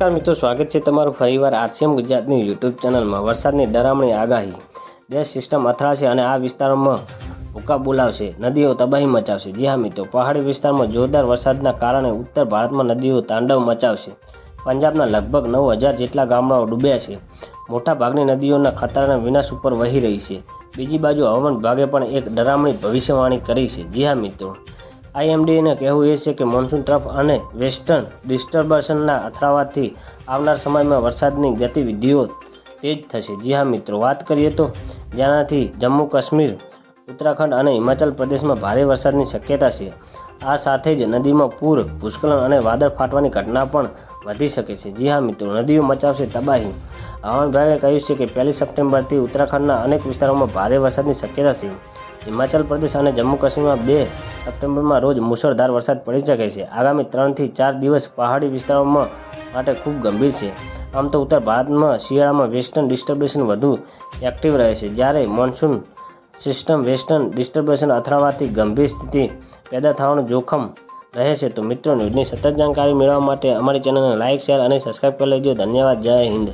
નમસ્કાર મિત્રો, સ્વાગત છે તમારું ફરીવાર આરસીએમ ગુજરાતની યુટ્યુબ ચેનલમાં. વરસાદની ડરામણી આગાહી. બે સિસ્ટમ અથડાશે અને આ વિસ્તારોમાં ભૂકા બોલાવશે. નદીઓ તબાહી મચાવશે. જી હા મિત્રો, પહાડી વિસ્તારમાં જોરદાર વરસાદના કારણે ઉત્તર ભારતમાં નદીઓ તાંડવ મચાવશે. પંજાબના લગભગ નવ હજાર જેટલા ગામડાઓ ડૂબ્યા છે. મોટાભાગની નદીઓના ખતરાના વિનાશ ઉપર વહી રહી છે. બીજી બાજુ હવામાન વિભાગે પણ એક ડરામણી ભવિષ્યવાણી કરી છે. જી હા મિત્રો. આઈએમડીને કહેવું એ છે કે મોન્સૂન ટ્રફ અને વેસ્ટર્ન ડિસ્ટર્બન્સના અથડાવાથી આવનાર સમયમાં વરસાદની ગતિવિધિઓ તેજ થશે. જી હા મિત્રો, વાત કરીએ તો જેનાથી જમ્મુ કાશ્મીર, ઉત્તરાખંડ અને હિમાચલ પ્રદેશમાં ભારે વરસાદની શક્યતા છે. આ સાથે જ નદીમાં પૂર, ભૂસ્ખલન અને વાદળ ફાટવાની ઘટના પણ વધી શકે છે. જી હા મિત્રો, નદીઓ મચાવશે, તબાહી. હવામાન કહ્યું છે કે પહેલી સપ્ટેમ્બરથી ઉત્તરાખંડના અનેક વિસ્તારોમાં ભારે વરસાદની શક્યતા છે. હિમાચલ પ્રદેશ અને જમ્મુ કાશ્મીરમાં બે સપ્ટેમ્બરમાં રોજ મુશળધાર વરસાદ પડી શકે છે. આગામી ત્રણથી ચાર દિવસ પહાડી વિસ્તારોમાં માટે ખૂબ ગંભીર છે. આમ તો ઉત્તર ભારતમાં શિયાળામાં વેસ્ટર્ન ડિસ્ટર્બન્સ વધુ એક્ટિવ રહે છે, જ્યારે મોન્સૂન સિસ્ટમ વેસ્ટર્ન ડિસ્ટર્બન્સ અથડાવાથી ગંભીર સ્થિતિ પેદા થવાનું જોખમ રહે છે. તો મિત્રો, ન્યૂઝની સતત જાણકારી મેળવવા માટે અમારી ચેનલને લાઇક, શેર અને સબસ્ક્રાઈબ કરી લેજો. ધન્યવાદ. જય હિન્દ.